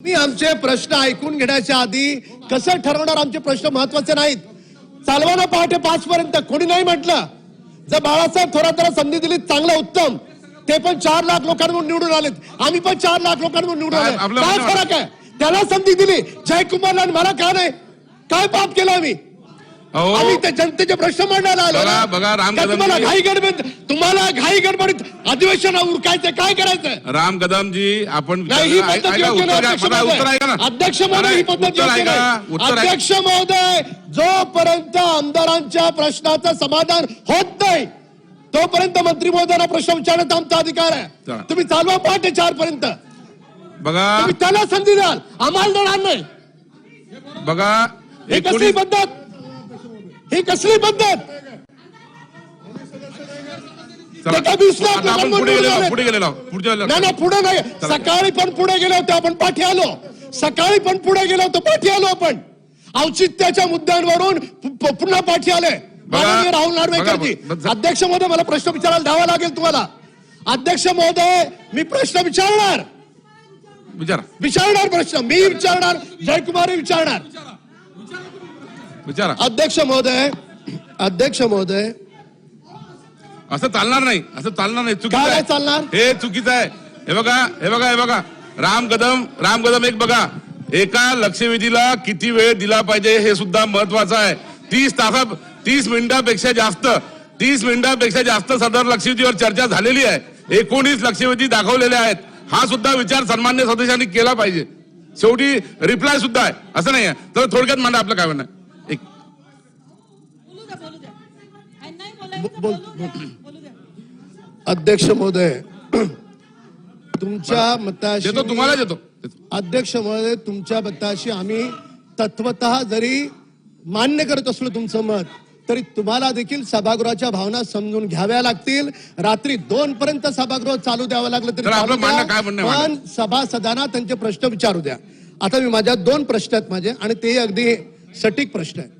मी आमचे प्रश्न ऐकून घेण्याच्या आधी कसं ठरवणार आमचे प्रश्न महत्त्वाचे नाहीत? चालवाना पहाटे पाच पर्यंत. कोणी नाही म्हटलं? जर बाळासाहेब थोरातला संधी दिली चांगलं उत्तम. ते पण चार लाख लोकांवर निवडून आलेत. आम्ही पण चार लाख लोकांवर निवडून आले काय फरक आहे? त्याला संधी दिली. जयकुमारला आणि मला का नाही? काय पाप केलं आम्ही? आम्ही त्या जनतेचे प्रश्न मांडायला आलो बघा- राम तुम्हाला घाई गडबड तुम्हाला घाई गडबडीत अधिवेशन उरकायचं काय करायचं? राम कदमजी आपण नाही ही अध्यक्ष ना महोदय. अध्यक्ष महोदय ही पद्धत अध्यक्ष महोदय जोपर्यंत आमदारांच्या प्रश्नाचं समाधान होत नाही तोपर्यंत मंत्री महोदयांना प्रश्न विचारण्याचा आमचा अधिकार आहे. तुम्ही चालवा पहाटे चार पर्यंत बघा त्याला संधी द्याल. आम्हाला देणार नाही. बघा ही एकोणीस पद्धत? ही कसली पद्धत? पुढे गेलेलो पुढच्या नाही पुढे नाही. सकाळी पण पुढे गेलो होतो आपण पाठी आलो. सकाळी पण पुढे गेलो होतो पाठी आलो आपण. औचित्याच्या मुद्द्यांवरून पुन्हा पाठी आले. माननीय राहुल नार्वेकरजी. अध्यक्ष महोदय मला प्रश्न विचारायला द्यावा लागेल तुम्हाला. अध्यक्ष महोदय मी प्रश्न विचारणार. विचारा. विचारणार प्रश्न. मी विचारणार जयकुमार विचारणार. विचारा. अध्यक्ष महोदय अध्यक्ष महोदय. असं चालणार नाही असं चालणार नाही. चुकीचं काय आहे. नाही चालणार? हे चुकीचं आहे. हे बघा हे बघा हे बघा. राम कदम राम कदम एक बघा. एका लक्षवेधीला किती वेळ दिला पाहिजे हे सुद्धा महत्वाचं आहे. तीस तासा तीस मिनिटापेक्षा जास्त तीस मिनिटापेक्षा जास्त सदर लक्षवेधीवर चर्चा झालेली आहे. एकोणीस लक्षवेधी दाखवलेले आहेत. हा सुद्धा विचार सन्मान्य सदस्यांनी केला पाहिजे. शेवटी रिप्लाय सुद्धा आहे. असं नाही आहे तर थोडक्यात मांडा आपलं काय म्हणणं आहे. एक बोलू द्या बोलू द्या आणि नाही बोलायचं तर बोल- बोलू द्या बोलू द्या अध्यक्ष महोदय तुमच्या मताशी देतो तुम्हाला देतो. अध्यक्ष महोदय तुमच्या मताशी आम्ही तत्वत जरी मान्य करत असलो तुमचं मत तरी तुम्हाला देखील सभागृहाच्या भावना समजून घ्याव्या लागतील. रात्री दोन पर्यंत सभागृह चालू द्यावं लागलं तरी पण सभासदांना त्यांचे प्रश्न विचारू द्या. आता मी माझ्या दोन प्रश्न आहेत माझे आणि तेही अगदी सटीक प्रश्न आहे